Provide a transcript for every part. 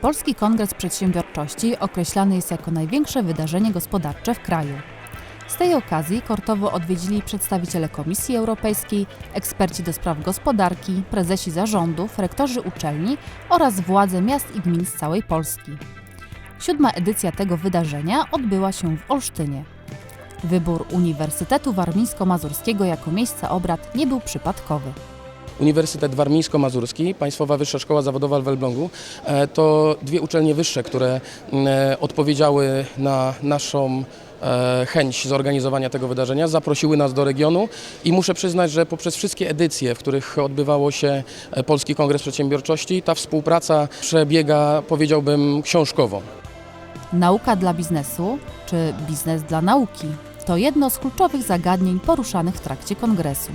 Polski Kongres Przedsiębiorczości określany jest jako największe wydarzenie gospodarcze w kraju. Z tej okazji Kortowo odwiedzili przedstawiciele Komisji Europejskiej, eksperci do spraw gospodarki, prezesi zarządów, rektorzy uczelni oraz władze miast i gmin z całej Polski. Siódma edycja tego wydarzenia odbyła się w Olsztynie. Wybór Uniwersytetu Warmińsko-Mazurskiego jako miejsca obrad nie był przypadkowy. Uniwersytet Warmińsko-Mazurski, Państwowa Wyższa Szkoła Zawodowa w Elblągu e, to dwie uczelnie wyższe, które e, odpowiedziały na naszą e, chęć zorganizowania tego wydarzenia, zaprosiły nas do regionu i muszę przyznać, że poprzez wszystkie edycje, w których odbywało się Polski Kongres Przedsiębiorczości, ta współpraca przebiega, powiedziałbym, książkowo. Nauka dla biznesu czy biznes dla nauki to jedno z kluczowych zagadnień poruszanych w trakcie kongresu.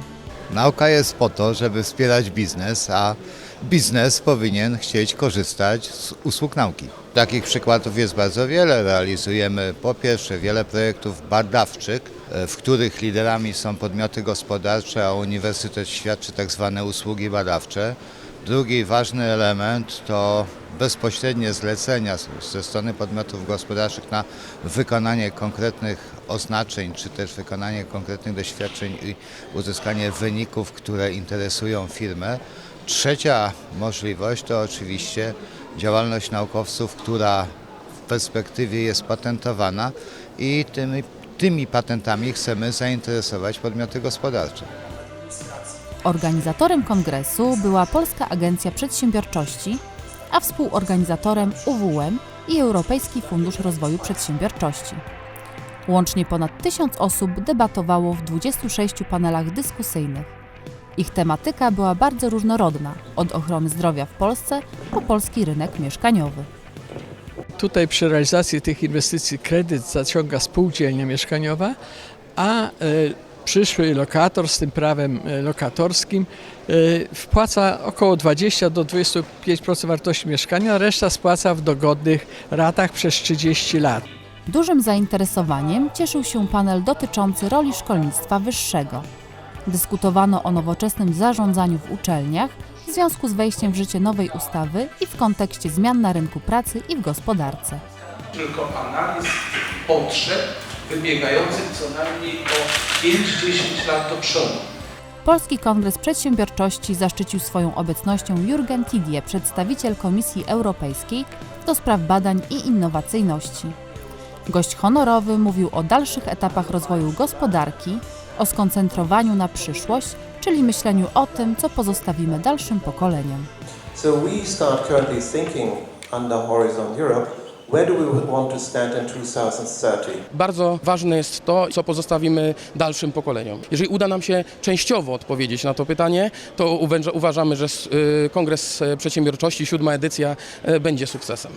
Nauka jest po to, żeby wspierać biznes, a biznes powinien chcieć korzystać z usług nauki. Takich przykładów jest bardzo wiele. Realizujemy po pierwsze wiele projektów badawczych, e, w których liderami są podmioty gospodarcze, a uniwersytet świadczy tak zwane usługi badawcze. Drugi ważny element to bezpośrednie zlecenia ze strony podmiotów gospodarczych na wykonanie konkretnych oznaczeń, czy też wykonanie konkretnych doświadczeń i uzyskanie wyników, które interesują firmę. Trzecia możliwość to oczywiście działalność naukowców, która w perspektywie jest patentowana i tymi, tymi patentami chcemy zainteresować podmioty gospodarcze. Organizatorem kongresu była Polska Agencja Przedsiębiorczości, a współorganizatorem UWM i Europejski Fundusz Rozwoju Przedsiębiorczości. Łącznie ponad tysiąc osób debatowało w 26 panelach dyskusyjnych. Ich tematyka była bardzo różnorodna, od ochrony zdrowia w Polsce po polski rynek mieszkaniowy. Tutaj przy realizacji tych inwestycji kredyt zaciąga spółdzielnia mieszkaniowa, a e, przyszły lokator z tym prawem e, lokatorskim e, wpłaca około 20 do 25% wartości mieszkania, reszta spłaca w dogodnych ratach przez 30 lat. Dużym zainteresowaniem cieszył się panel dotyczący roli szkolnictwa wyższego. Dyskutowano o nowoczesnym zarządzaniu w uczelniach w związku z wejściem w życie nowej ustawy i w kontekście zmian na rynku pracy i w gospodarce. tylko analiz potrzeb wybiegających co najmniej o 5-10 lat do przodu. Polski Kongres Przedsiębiorczości zaszczycił swoją obecnością Jurgen Tidie, przedstawiciel Komisji Europejskiej do spraw badań i innowacyjności. Gość honorowy mówił o dalszych etapach rozwoju gospodarki, o skoncentrowaniu na przyszłość, czyli myśleniu o tym, co pozostawimy dalszym pokoleniom. So we start currently thinking under Horizon Europe, where do we want to stand in 2030? Bardzo ważne jest to, co pozostawimy dalszym pokoleniom. Jeżeli uda nam się częściowo odpowiedzieć na to pytanie, to uważamy, że y, Kongres e, Przedsiębiorczości, siódma edycja, e, będzie sukcesem.